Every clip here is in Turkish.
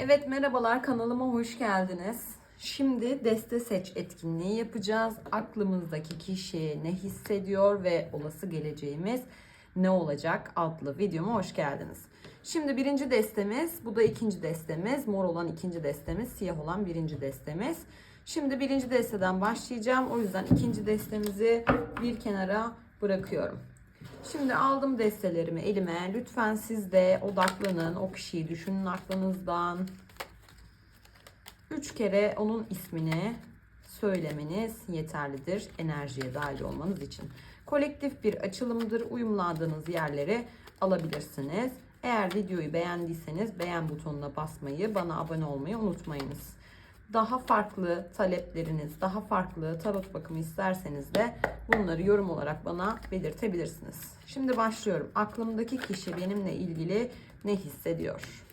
Evet merhabalar kanalıma hoş geldiniz. Şimdi deste seç etkinliği yapacağız. Aklımızdaki kişi ne hissediyor ve olası geleceğimiz ne olacak adlı videoma hoş geldiniz. Şimdi birinci destemiz, bu da ikinci destemiz. Mor olan ikinci destemiz, siyah olan birinci destemiz. Şimdi birinci desteden başlayacağım. O yüzden ikinci destemizi bir kenara bırakıyorum. Şimdi aldım destelerimi elime. Lütfen siz de odaklanın. O kişiyi düşünün aklınızdan. Üç kere onun ismini söylemeniz yeterlidir enerjiye dahil olmanız için. Kolektif bir açılımdır. Uyumlandığınız yerleri alabilirsiniz. Eğer videoyu beğendiyseniz beğen butonuna basmayı, bana abone olmayı unutmayınız. Daha farklı talepleriniz, daha farklı tarot bakımı isterseniz de bunları yorum olarak bana belirtebilirsiniz. Şimdi başlıyorum. Aklımdaki kişi benimle ilgili ne hissediyor?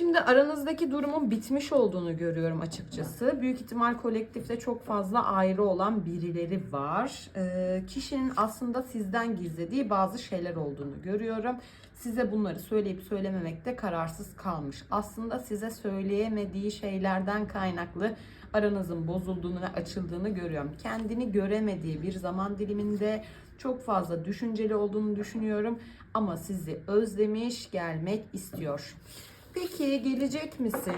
Şimdi aranızdaki durumun bitmiş olduğunu görüyorum açıkçası. Büyük ihtimal kolektifte çok fazla ayrı olan birileri var. Ee, kişinin aslında sizden gizlediği bazı şeyler olduğunu görüyorum. Size bunları söyleyip söylememekte kararsız kalmış. Aslında size söyleyemediği şeylerden kaynaklı aranızın bozulduğunu ve açıldığını görüyorum. Kendini göremediği bir zaman diliminde çok fazla düşünceli olduğunu düşünüyorum ama sizi özlemiş, gelmek istiyor. Peki gelecek misin?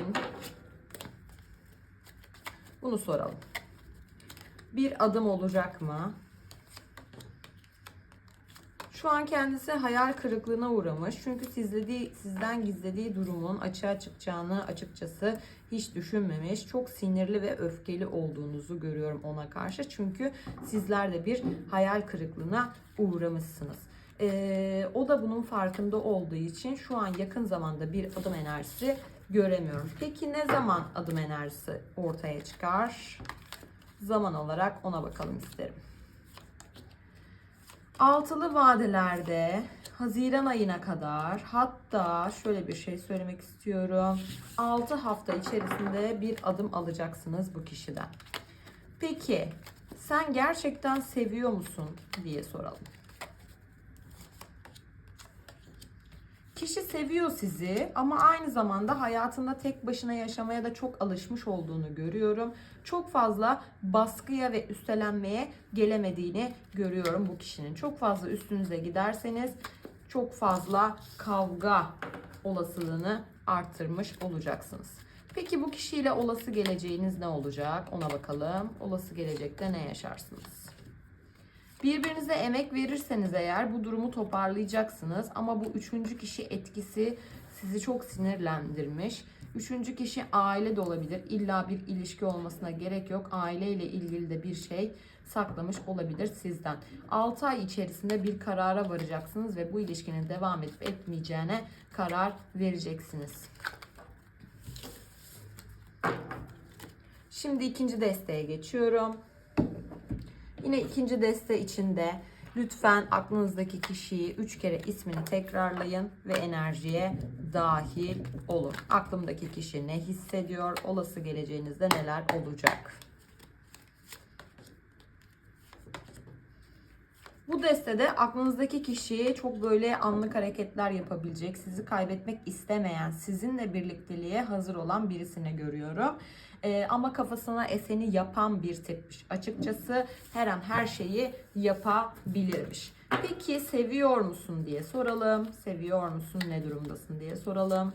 Bunu soralım. Bir adım olacak mı? Şu an kendisi hayal kırıklığına uğramış. Çünkü sizlediği, sizden gizlediği durumun açığa çıkacağını açıkçası hiç düşünmemiş. Çok sinirli ve öfkeli olduğunuzu görüyorum ona karşı. Çünkü sizler de bir hayal kırıklığına uğramışsınız. Ee, o da bunun farkında olduğu için şu an yakın zamanda bir adım enerjisi göremiyorum. Peki ne zaman adım enerjisi ortaya çıkar? Zaman olarak ona bakalım isterim. Altılı vadelerde Haziran ayına kadar hatta şöyle bir şey söylemek istiyorum. 6 hafta içerisinde bir adım alacaksınız bu kişiden. Peki sen gerçekten seviyor musun diye soralım. Kişi seviyor sizi ama aynı zamanda hayatında tek başına yaşamaya da çok alışmış olduğunu görüyorum. Çok fazla baskıya ve üstelenmeye gelemediğini görüyorum bu kişinin. Çok fazla üstünüze giderseniz çok fazla kavga olasılığını arttırmış olacaksınız. Peki bu kişiyle olası geleceğiniz ne olacak? Ona bakalım. Olası gelecekte ne yaşarsınız? Birbirinize emek verirseniz eğer bu durumu toparlayacaksınız. Ama bu üçüncü kişi etkisi sizi çok sinirlendirmiş. Üçüncü kişi aile de olabilir. İlla bir ilişki olmasına gerek yok. Aileyle ilgili de bir şey saklamış olabilir sizden. 6 ay içerisinde bir karara varacaksınız ve bu ilişkinin devam edip etmeyeceğine karar vereceksiniz. Şimdi ikinci desteğe geçiyorum. Yine ikinci deste içinde lütfen aklınızdaki kişiyi 3 kere ismini tekrarlayın ve enerjiye dahil olun. Aklımdaki kişi ne hissediyor? Olası geleceğinizde neler olacak? Bu destede aklınızdaki kişi çok böyle anlık hareketler yapabilecek, sizi kaybetmek istemeyen, sizinle birlikteliğe hazır olan birisini görüyorum. Ee, ama kafasına eseni yapan bir tipmiş. Açıkçası her an her şeyi yapabilirmiş. Peki seviyor musun diye soralım. Seviyor musun? Ne durumdasın diye soralım.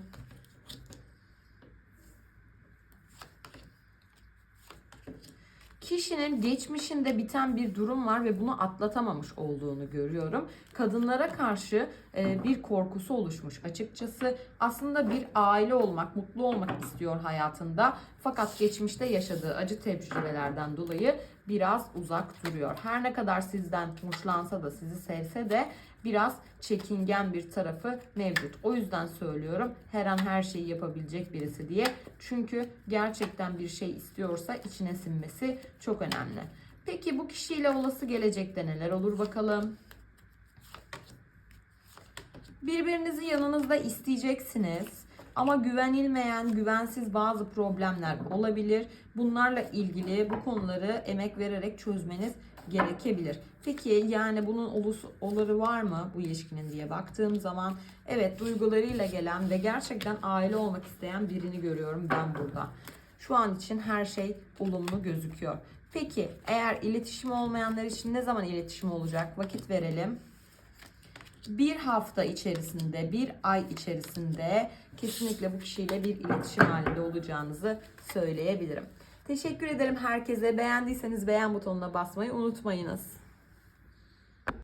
Kişinin geçmişinde biten bir durum var ve bunu atlatamamış olduğunu görüyorum. Kadınlara karşı bir korkusu oluşmuş açıkçası. Aslında bir aile olmak, mutlu olmak istiyor hayatında. Fakat geçmişte yaşadığı acı tecrübelerden dolayı biraz uzak duruyor. Her ne kadar sizden hoşlansa da, sizi sevse de biraz çekingen bir tarafı mevcut. O yüzden söylüyorum her an her şeyi yapabilecek birisi diye. Çünkü gerçekten bir şey istiyorsa içine sinmesi çok önemli. Peki bu kişiyle olası gelecekte neler olur bakalım? Birbirinizi yanınızda isteyeceksiniz. Ama güvenilmeyen, güvensiz bazı problemler olabilir. Bunlarla ilgili bu konuları emek vererek çözmeniz gerekebilir. Peki yani bunun olusu, oluru var mı bu ilişkinin diye baktığım zaman evet duygularıyla gelen ve gerçekten aile olmak isteyen birini görüyorum ben burada. Şu an için her şey olumlu gözüküyor. Peki eğer iletişim olmayanlar için ne zaman iletişim olacak? Vakit verelim. Bir hafta içerisinde, bir ay içerisinde kesinlikle bu kişiyle bir iletişim halinde olacağınızı söyleyebilirim. Teşekkür ederim herkese. Beğendiyseniz beğen butonuna basmayı unutmayınız.